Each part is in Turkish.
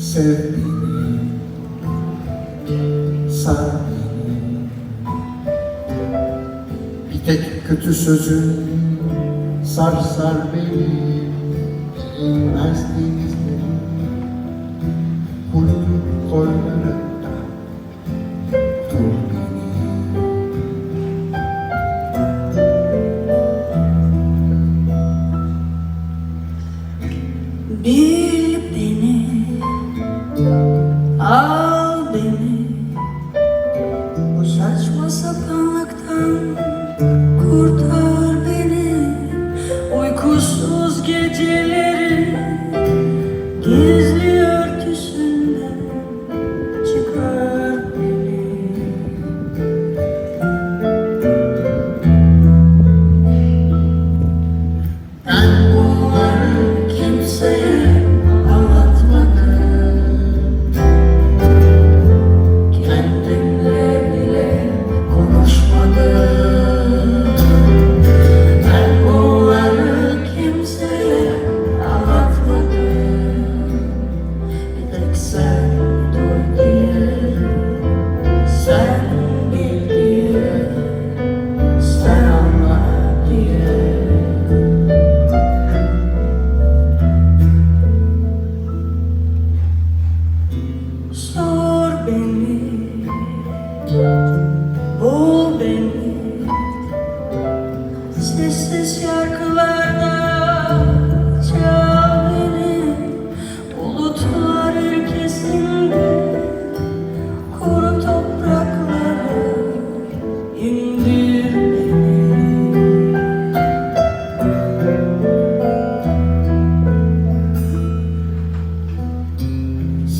Sev beni, sar beni Bir tek kötü sözün sar sar beni al beni Bu saçma sapanlıktan kurtar beni. Uykusuz geceleri gizli örtüsünden çıkar beni. Ben bunları kimseye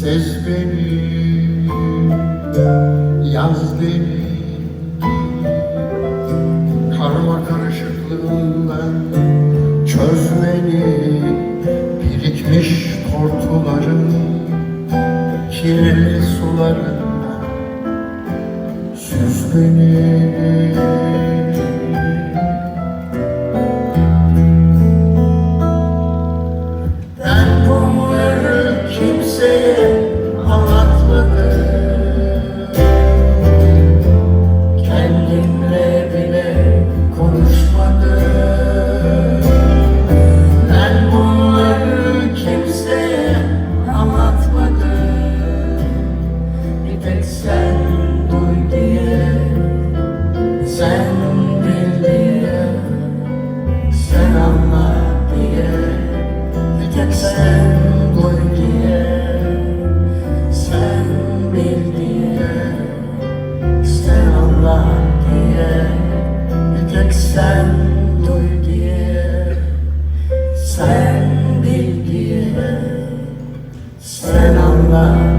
Sez beni, yaz beni beni Birikmiş tortuların kirli sularında Süz beni Sen bil diye Sen anla. sen duy Sen bil Sen anla sen duy